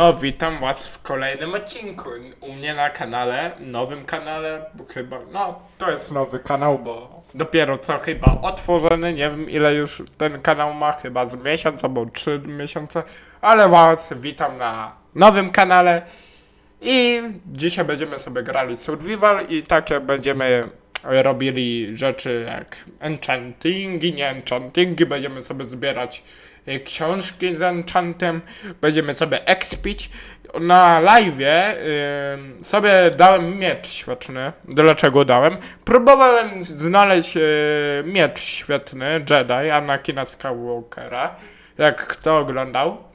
No, witam was w kolejnym odcinku. U mnie na kanale, nowym kanale, bo chyba, no, to jest nowy kanał, bo dopiero co chyba otworzony, nie wiem ile już ten kanał ma, chyba z miesiąc albo trzy miesiące, ale was witam na nowym kanale. I dzisiaj będziemy sobie grali survival i takie będziemy robili rzeczy jak enchantingi, nie enchantingi, będziemy sobie zbierać książki z enchantem, będziemy sobie expić. Na live'ie y, sobie dałem miecz świetny. Dlaczego dałem? Próbowałem znaleźć y, miecz świetny, Jedi, Anakina Skywalkera, jak kto oglądał.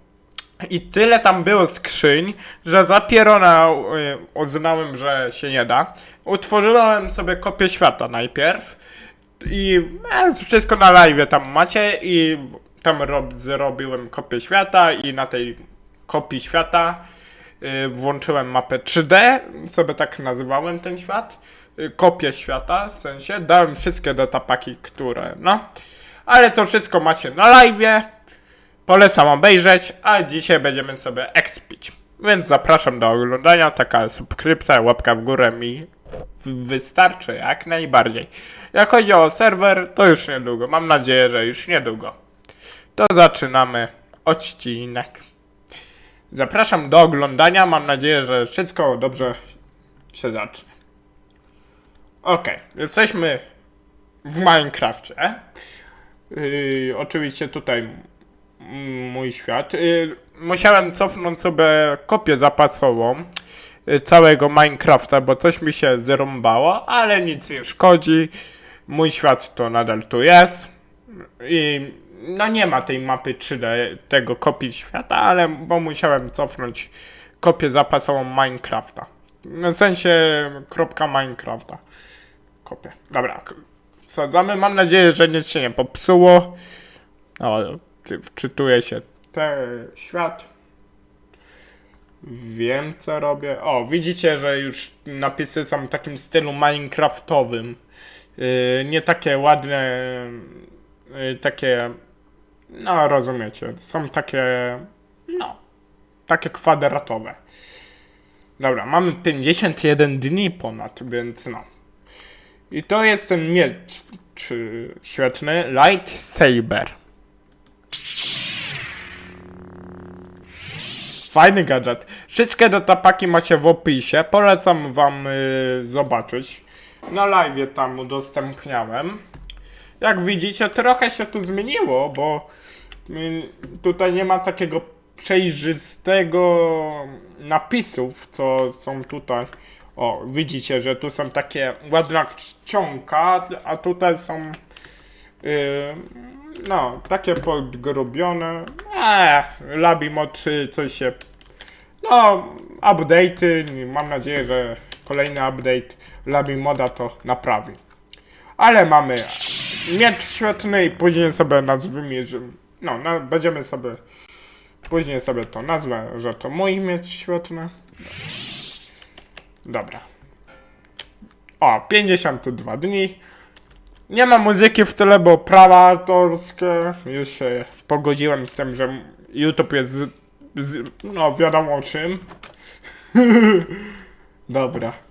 I tyle tam było skrzyń, że za pierona y, uznałem, że się nie da. Utworzyłem sobie kopię świata najpierw. I e, wszystko na live tam macie i tam rob, zrobiłem kopię świata i na tej kopii świata y, włączyłem mapę 3D, sobie tak nazywałem ten świat. Y, kopię świata, w sensie dałem wszystkie datapaki, które no. Ale to wszystko macie na live. Polecam obejrzeć, a dzisiaj będziemy sobie expić. Więc zapraszam do oglądania. Taka subskrypcja, łapka w górę mi wystarczy jak najbardziej. Jak chodzi o serwer, to już niedługo. Mam nadzieję, że już niedługo. To zaczynamy odcinek. Zapraszam do oglądania. Mam nadzieję, że wszystko dobrze się zacznie. Okej, jesteśmy w Minecrafcie. Yy, oczywiście tutaj mój świat. Yy, musiałem cofnąć sobie kopię zapasową yy, całego Minecrafta, bo coś mi się zrąbało, ale nic nie szkodzi. Mój świat to nadal tu jest. I no nie ma tej mapy 3D, tego kopii świata, ale bo musiałem cofnąć kopię zapasową Minecrafta. W sensie kropka Minecrafta. Kopię. Dobra, wsadzamy. Mam nadzieję, że nic się nie popsuło. O, czy- wczytuje się ten świat. Wiem, co robię. O, widzicie, że już napisy są w takim stylu minecraftowym. Yy, nie takie ładne, yy, takie, no rozumiecie, są takie, no, takie kwadratowe. Dobra, mamy 51 dni ponad, więc no. I to jest ten miecz, czy świetny, lightsaber. Fajny gadżet. Wszystkie datapaki macie w opisie. Polecam wam y, zobaczyć. Na live tam udostępniałem. Jak widzicie, trochę się tu zmieniło, bo y, tutaj nie ma takiego przejrzystego napisów, co są tutaj. O, widzicie, że tu są takie ładna czcionka, a tutaj są Yy, no, takie podgrobione. Eee, Labimod y, coś się. No, update'y. Mam nadzieję, że kolejny update Labimoda to naprawi. Ale mamy miecz świetny i później sobie nazwijmy, że. No, na, będziemy sobie. Później sobie to nazwę, że to mój miecz świetny. Dobra. O, 52 dni. Nie ma muzyki w tyle, bo prawa autorskie. Już się pogodziłem z tym, że YouTube jest. Z, z, no, wiadomo czym. Dobra.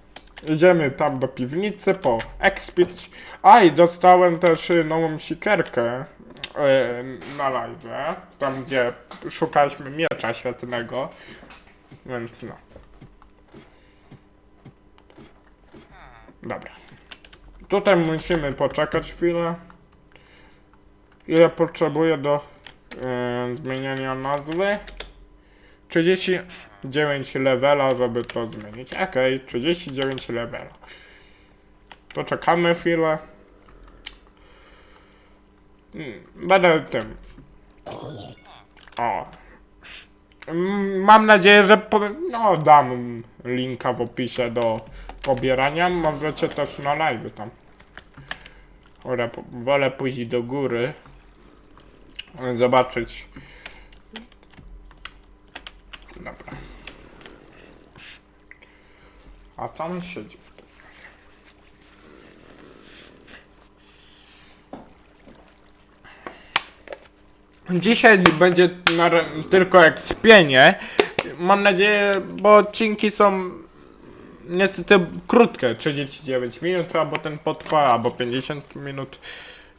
Idziemy tam do piwnicy po expić. A i dostałem też y, nową sikierkę y, na live. Tam gdzie szukaliśmy miecza świetnego. Więc no. Dobra. Tutaj musimy poczekać chwilę. Ile potrzebuję do e, zmieniania nazwy? 39 levela, żeby to zmienić. Okej, 39 levela. Poczekamy chwilę. Mm, Będę tym. O. Mam nadzieję, że po, no, dam linka w opisie do pobierania. Możecie też na live tam. Wolę, wolę pójść do góry. Zobaczyć. Dobra. A tam siedzi. Dzisiaj będzie tylko ekspienie, mam nadzieję, bo odcinki są niestety krótkie, 39 minut, albo ten potrwa, albo 50 minut.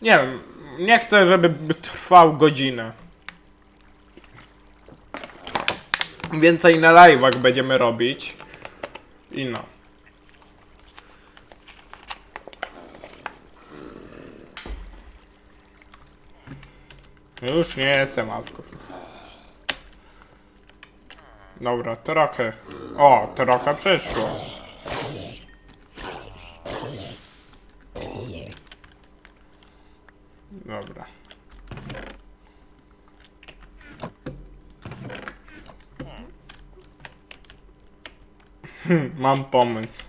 Nie wiem, nie chcę, żeby trwał godzinę. Więcej na live'ach będziemy robić. I no. Już nie jestem awków. Dobra, trochę. O, trochę przeszło. Dobra. Hm, Mam pomysł.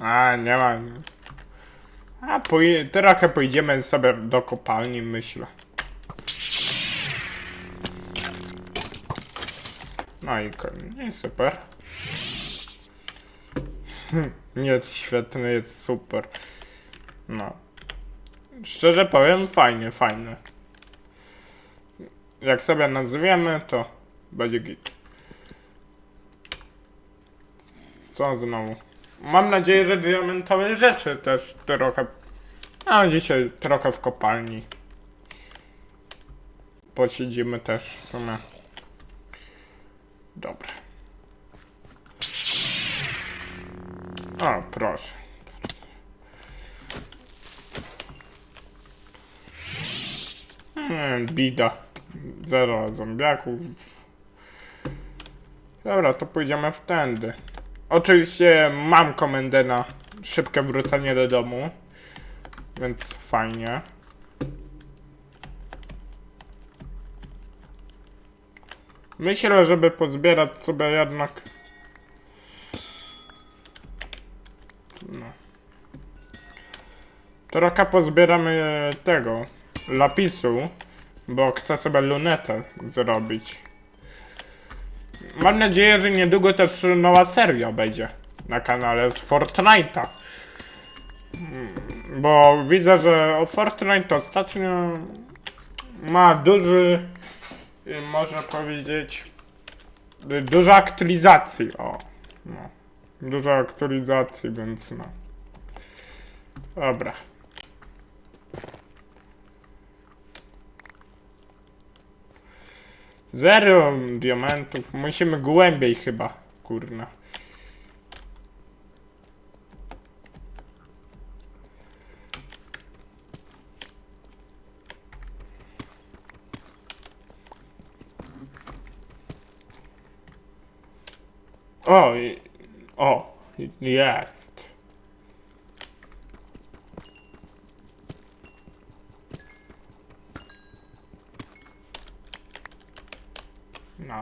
A, nie ma. A, poj- pójdziemy sobie do kopalni, myślę. No i koniec. I super. Nie jest świetny, jest super. No. Szczerze powiem, fajnie, fajnie. Jak sobie nazwiemy, to będzie git. Co znowu? Mam nadzieję, że diamentowe rzeczy też trochę. A dzisiaj trochę w kopalni. Posiedzimy też w sumie. Dobra. O, proszę. Hmm, bida. Zero zombiaków. Dobra, to pójdziemy wtędy. Oczywiście mam komendę na szybkie wrócenie do domu. Więc fajnie. Myślę, żeby pozbierać sobie jednak. No. Trochę pozbieramy tego lapisu, bo chcę sobie lunetę zrobić. Mam nadzieję, że niedługo też nowa seria będzie na kanale z Fortnite'a. Bo widzę, że Fortnite ostatnio ma duży, można powiedzieć, dużo aktualizacji. O, no. Dużo aktualizacji, więc no. Dobra. Zero diamentów. Musimy głębiej chyba, kurna. O, o, jest.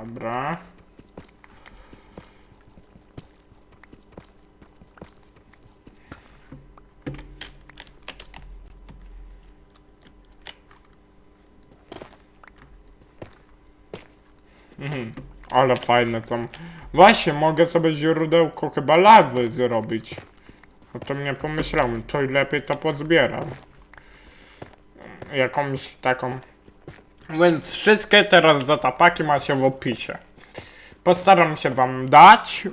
Dobra. Mhm. Ale fajne są. Właśnie, mogę sobie źródełko chyba lawy zrobić. O tym nie pomyślałem. To i lepiej to pozbieram. Jakąś taką więc wszystkie teraz zatapaki macie w opisie. Postaram się wam dać.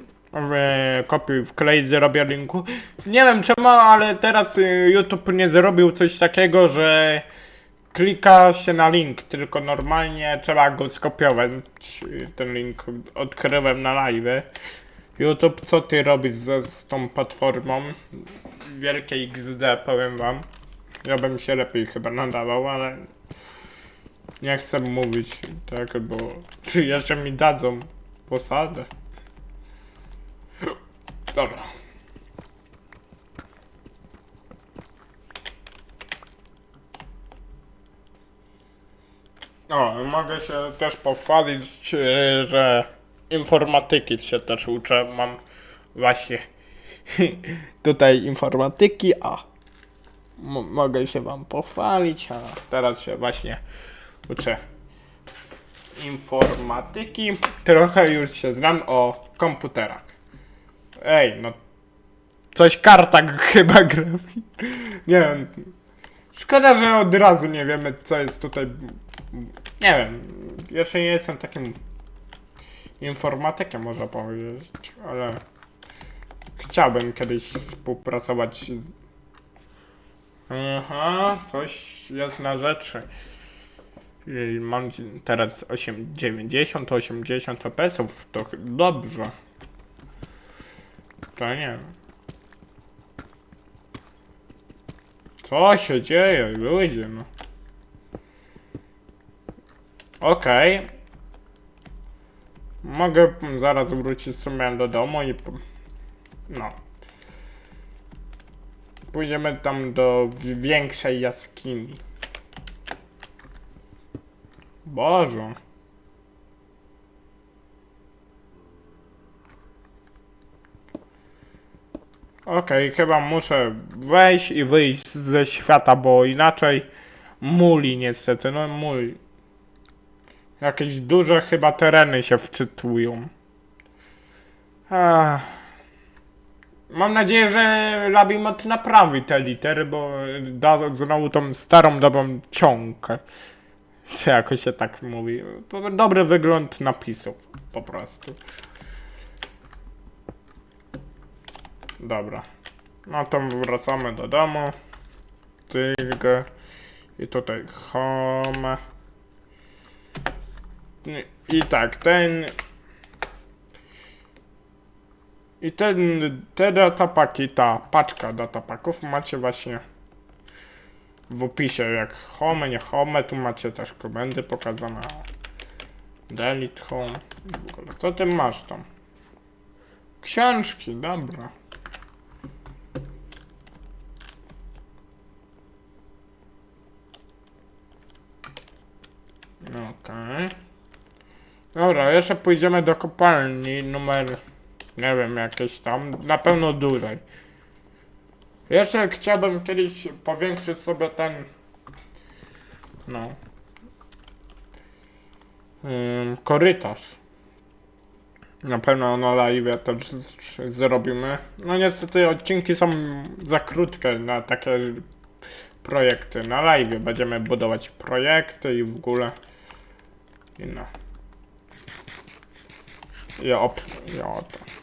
Kopiuj wkleić, zrobię linku. Nie wiem czemu, ale teraz y, YouTube nie zrobił coś takiego, że klika się na link, tylko normalnie trzeba go skopiować. Ten link odkryłem na live. YouTube, co ty robisz z, z tą platformą? Wielkie XD, powiem wam. Ja bym się lepiej chyba nadawał, ale nie chcę mówić tak, bo czy jeszcze mi dadzą posadę. Dobra. O, mogę się też pochwalić, e, że informatyki się też uczę. Mam właśnie tutaj informatyki, a mogę się wam pochwalić, a teraz się właśnie uczę informatyki. Trochę już się znam o komputerach. Ej, no coś karta chyba grafik. Nie wiem. Szkoda, że od razu nie wiemy, co jest tutaj. Nie wiem. Jeszcze nie jestem takim informatykiem, można powiedzieć, ale chciałbym kiedyś współpracować. z- Aha, coś jest na rzeczy. I Mam teraz 8, 90, 80 pesów, to dobrze. To nie. Co się dzieje, ludzie, no. Okej. Mogę mm, zaraz wrócić w sumie do domu i... No. Pójdziemy tam do większej jaskini. Boże. Okej, chyba muszę wejść i wyjść ze świata, bo inaczej muli niestety, no muli. Jakieś duże chyba tereny się wczytują. Mam nadzieję, że Labimot naprawi te litery, bo da znowu tą starą dobrą ciągę. Czy jakoś się tak mówi. Dobry wygląd napisów, po prostu. Dobra. No to wracamy do domu. Tylko i tutaj home. I tak, ten. I ten, te datapaki, ta paczka datapaków macie właśnie w opisie, jak home, nie home, tu macie też komendy pokazane. Delete home. W ogóle, co ty masz tam? Książki, dobra. Okej. Dobra, jeszcze pójdziemy do kopalni numer, nie wiem, jakieś tam, na pewno dłużej. Jeszcze chciałbym kiedyś powiększyć sobie ten, no, ym, korytarz. Na pewno na live to zrobimy. No niestety odcinki są za krótkie na takie projekty. Na live będziemy budować projekty i w ogóle. I no. I op, i oto. A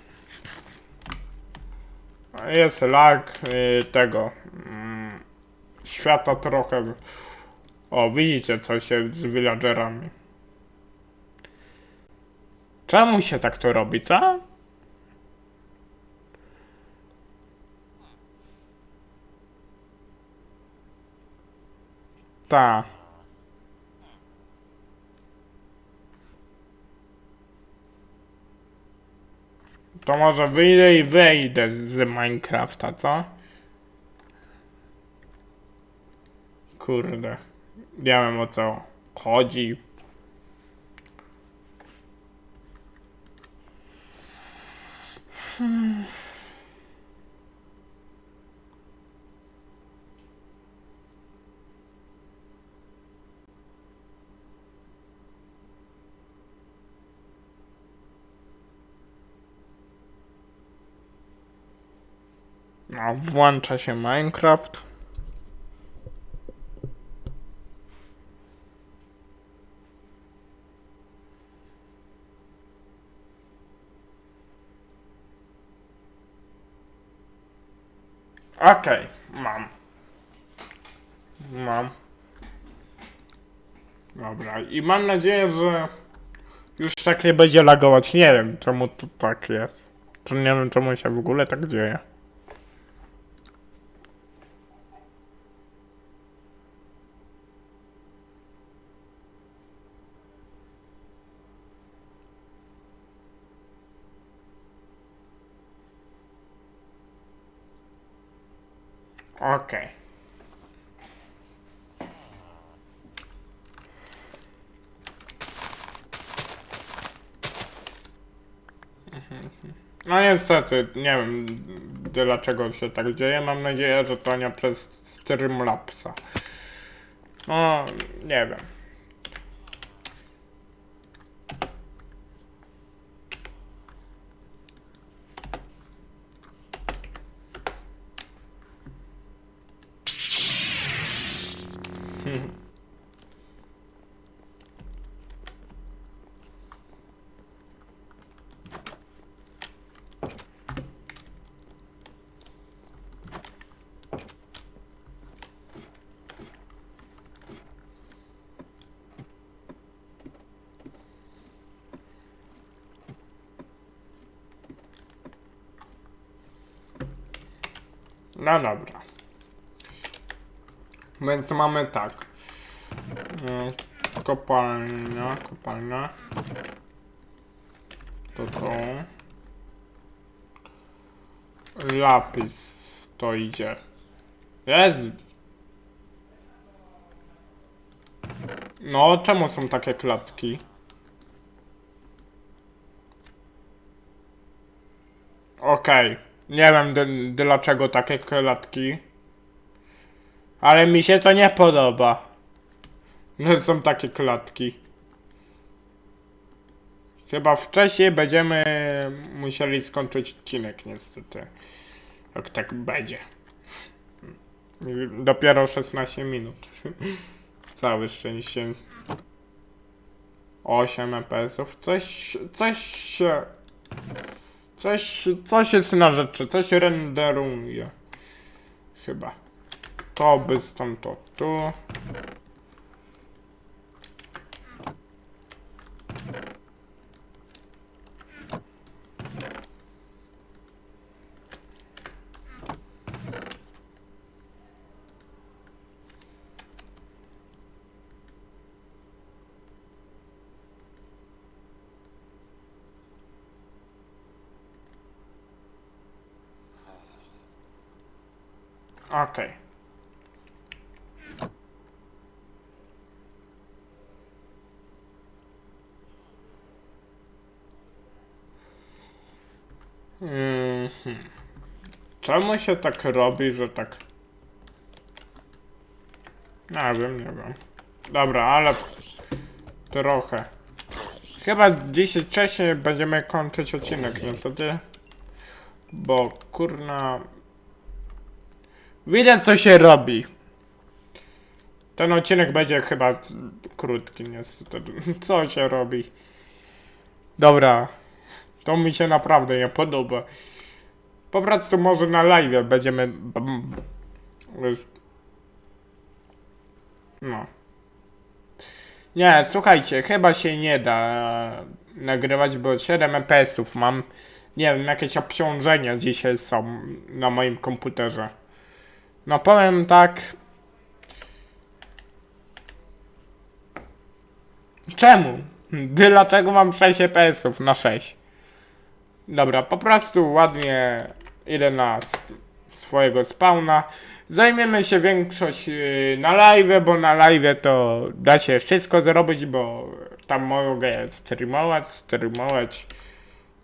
Jest lag y, tego mm, świata trochę. O, widzicie co się z villagerami. Czemu się tak to robi, co? Ta. To może wyjdę i wejdę z Minecrafta, co? Kurde. Wiem o co chodzi. No, włącza się Minecraft. Okej, mam. Mam. Dobra, i mam nadzieję, że już tak nie będzie lagować. Nie wiem, czemu to tak jest. To nie wiem, czemu się w ogóle tak dzieje. Okej. No niestety, nie wiem dlaczego się tak dzieje. Mam nadzieję, że to nie przez Streamlabsa. No, nie wiem. No dobra. Więc mamy tak. Mm, Kopalnia, kopalnia. To to. Lapis to idzie. Jest. No, czemu są takie klatki? Okej. Nie wiem dlaczego takie klatki. Ale mi się to nie podoba. Że są takie klatki. Chyba wcześniej będziemy musieli skończyć odcinek niestety. Jak tak będzie. Dopiero 16 minut. Całe szczęście. 8 FPS-ów. Coś, coś się... Coś, coś jest na rzeczy, coś renderuje. Chyba. To by stąd to tu. Okej. Mhm. Czemu się tak robi, że tak... Nie wiem, nie wiem. Dobra, ale trochę. Chyba dzisiaj wcześniej będziemy kończyć odcinek niestety. Bo kurna... Widać co się robi. Ten odcinek będzie chyba krótki niestety. Co się robi? Dobra. To mi się naprawdę nie podoba. Po prostu może na live będziemy... No. Nie, słuchajcie, chyba się nie da nagrywać, bo 7 FPS-ów mam. Nie wiem, jakieś obciążenia dzisiaj są na moim komputerze. No powiem tak. Czemu? Dlaczego mam 6 FPS-ów na 6? Dobra, po prostu ładnie idę na swojego spawna. Zajmiemy się większość yy, na live, bo na live to da się wszystko zrobić, bo tam mogę streamować, streamować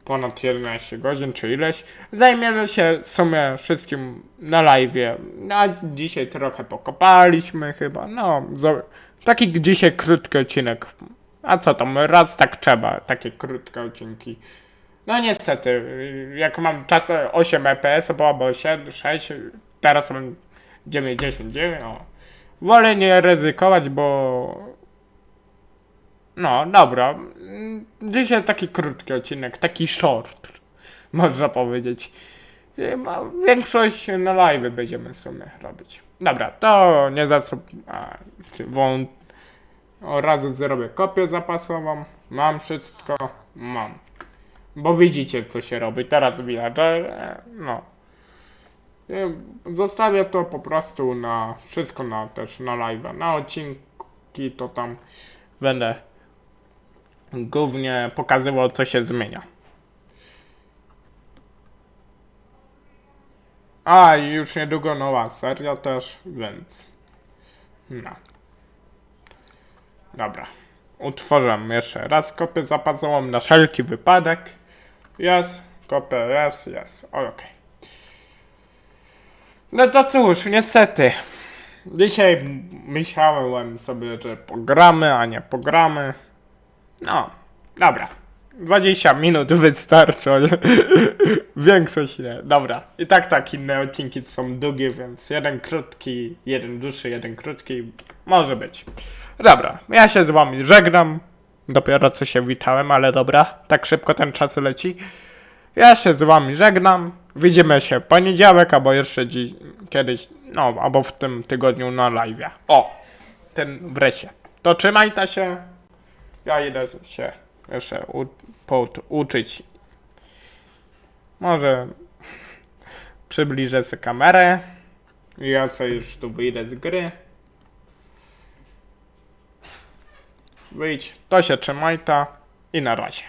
ponad 11 godzin czy ileś. Zajmiemy się w sumie wszystkim na live. No, a dzisiaj trochę pokopaliśmy chyba. No, taki dzisiaj krótki odcinek. A co tam, raz tak trzeba, takie krótkie odcinki. No niestety, jak mam czas 8 FPS, bo albo 7, 6, teraz mam 9, 10, 9, o. Wolę nie ryzykować, bo... No, dobra. Dzisiaj taki krótki odcinek, taki short, można powiedzieć. Ma- Większość na live będziemy w sumie robić. Dobra, to nie za co... A, wą... Od razu zrobię kopię zapasową. Mam wszystko. Mam. Bo widzicie, co się robi. Teraz villager, e, no. E, Zostawię to po prostu na wszystko na też na live. Na odcinki to tam będę głównie pokazywał, co się zmienia. A, i już niedługo nowa seria też, więc. No. Dobra. Utworzę jeszcze raz kopię zapasową na wszelki wypadek. Jest, kopię, jest, jest. Okej. No to cóż, niestety. Dzisiaj myślałem sobie, że pogramy, a nie pogramy. No, dobra. 20 minut wystarczy. Większość nie. Dobra. I tak, tak, inne odcinki są długie, więc jeden krótki, jeden dłuższy, jeden krótki. Może być. Dobra, ja się z wami żegnam. Dopiero co się witałem, ale dobra. Tak szybko ten czas leci. Ja się z wami żegnam. Widzimy się w poniedziałek, albo jeszcze dziś, kiedyś, no, albo w tym tygodniu na live. O! Ten wreszcie. To trzymajcie się. Ja idę się jeszcze u, pout- uczyć. Może przybliżę sobie kamerę. Ja sobie już tu wyjdę z gry. Wyjdź, to się trzymajta i na razie.